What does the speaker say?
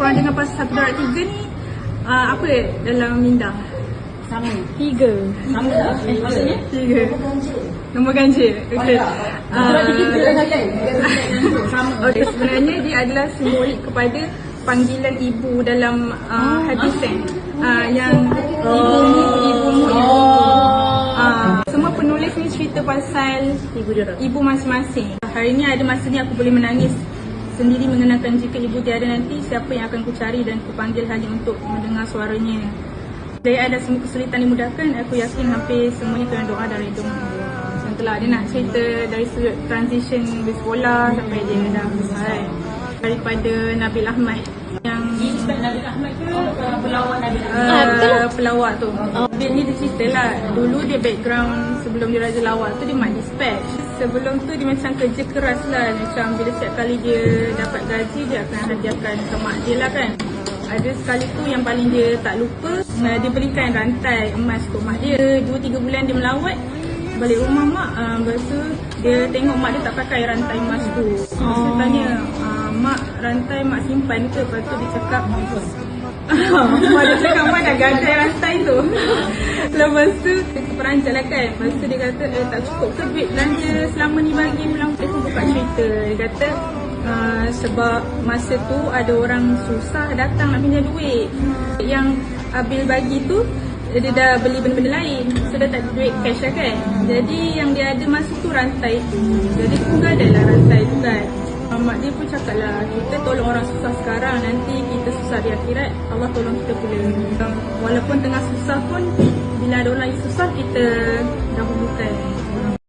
korang dengar pasal satu darab tiga ni uh, apa dalam minda? Sama. Tiga. Sama tak? Eh, maksudnya? Tiga. Nombor ganjil. Okey. Surat tiga Uh. Sama. Okey, sebenarnya dia adalah simbolik kepada panggilan ibu dalam uh, hadis kan. Uh, yang ibumu, ibumu, ibumu. Uh, semua penulis ni cerita pasal Ibu dia. ibu masing-masing. Hari ni ada masanya aku boleh menangis sendiri mengenangkan jika ibu tiada nanti siapa yang akan ku cari dan ku panggil hanya untuk mendengar suaranya. Jaya ada semua kesulitan dimudahkan, aku yakin hampir semuanya kerana doa dan redha Macam tu lah, dia nak cerita dari sudut transition dari sekolah sampai dia dah besar kan. Daripada Nabil Ahmad yang Sebab Nabi Ahmad ke uh, Nabi Ahmad? Ah, uh, pelawak tu. Dia ni dia cerita lah. Dulu dia background sebelum dia Raja Lawak tu dia mat dispatch. Sebelum tu dia macam kerja keras lah. Macam bila setiap kali dia dapat gaji dia akan hadiahkan ke mak dia lah kan. Ada sekali tu yang paling dia tak lupa uh, dia belikan rantai emas untuk mak dia. 2-3 bulan dia melawat balik rumah mak uh, lepas tu dia tengok mak dia tak pakai rantai emas tu. Lepas tu tanya uh, mak rantai mak simpan ke? Lepas tu dia cakap Mak dia cakap mak dah gadai rantai tu. Lepas tu dia terperanjat lah kan. Lepas tu dia kata eh, tak cukup ke duit belanja selama ni bagi pulang? Dia pun buka cerita. Dia kata uh, sebab masa tu ada orang susah datang nak pinjam duit. Yang Abil bagi tu dia dah beli benda-benda lain. So dia tak ada duit cash lah kan. Jadi yang dia ada masa tu rantai tu. Jadi pun ada lah rantai tu kan Mak dia pun cakap lah Kita tolong orang susah sekarang Nanti kita susah di akhirat Allah tolong kita pula. Walaupun tengah susah pun Bila ada orang lagi susah Kita dahulukan